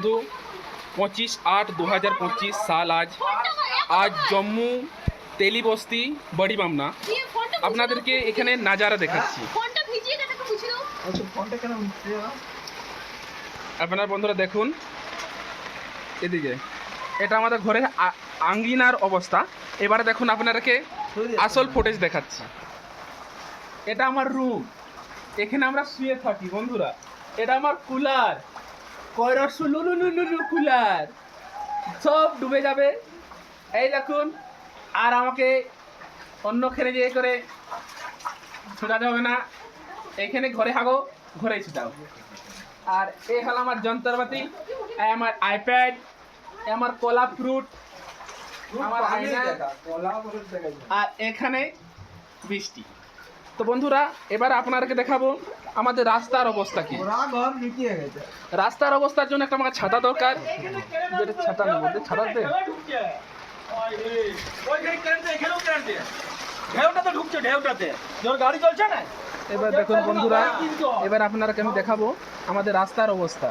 বন্ধু পঁচিশ আট দু হাজার পঁচিশ সাল আজ। আজ জম্মু তেলিবস্তি বড়ি মামনা আপনাদেরকে এখানে নাজারা দেখাচ্ছি। আচ্ছা আপনারা বন্ধুরা দেখুন এদিকে। এটা আমাদের ঘরের আঙ্গিনার অবস্থা। এবারে দেখুন আপনাদেরকে আসল ফুটেজ দেখাচ্ছি। এটা আমার রুম এখানে আমরা শুয়ে থাকি বন্ধুরা। এটা আমার কুলার কয়রস লুলু লুলু কুলার। সব ডুবে যাবে। এই দেখুন আর আমাকে অন্য খেলে যে করে ছুটাতে হবে না। এখানে ঘরে হাগো ঘরেই ছুটাও। আর এই হলো আমার যন্ত্রপাতি আমার আইপ্যাড আমার কলা ফ্রুট আমার আর এখানে বৃষ্টি। তো বন্ধুরা এবার আপনাদেরকে দেখাবো আমাদের রাস্তার অবস্থা কি। রাস্তার অবস্থার জন্য একটা আমাকে ছাতা দরকার। ছাতা নেব ছাতা দে। ঢেউটা ঢুকছে ঢেউটাতে যখন গাড়ি চলছে না এবার দেখুন বন্ধুরা এবার আপনাদেরকে আমি দেখাবো আমাদের রাস্তার অবস্থা।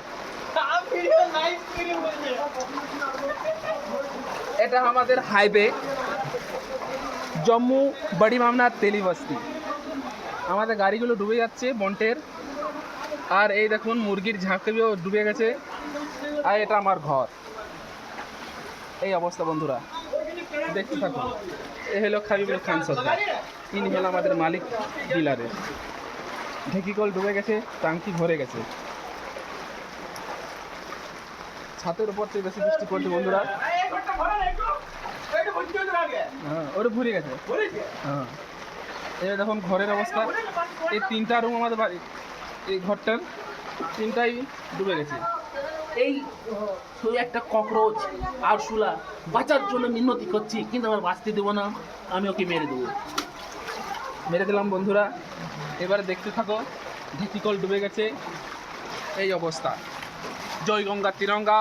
এটা আমাদের হাইওয়ে জম্মু বড়ি মামনা তেলিবস্তি আমাদের গাড়িগুলো ডুবে যাচ্ছে বন্টের। আর এই দেখুন মুরগির ঝাঁকগুলো ডুবে গেছে। আর এটা আমার ঘর। এই অবস্থা বন্ধুরা। দেখতে থাকুন। এ হলো খাবিবুল খান সর্দার। ইনি হলো আমাদের মালিক ডিলারের ঢেকিকল ডুবে গেছে টাঙ্কি ভরে গেছে। ছাতের উপর থেকে বেশি বৃষ্টি পড়ছে বন্ধুরা। হ্যাঁ ওরে ভরে গেছে। হ্যাঁ। এই দেখুন ঘরের অবস্থা। এই তিনটা রুম আমাদের বাড়ি। এই ঘরটার তিনটাই ডুবে গেছে। এই শুধু একটা ককরোচ আর শুলা বাঁচার জন্য মিনতি করছি কিন্তু আমার বাঁচতে দেবো না। আমি ওকে মেরে দেবো। মেরে দিলাম বন্ধুরা। এবারে দেখতে থাকো ঢেকিকল ডুবে গেছে। এই অবস্থা। জয় গঙ্গা তিরঙ্গা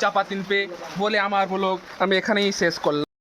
চাপা তিনপে বলে আমার ব্লগ আমি এখানেই শেষ করলাম।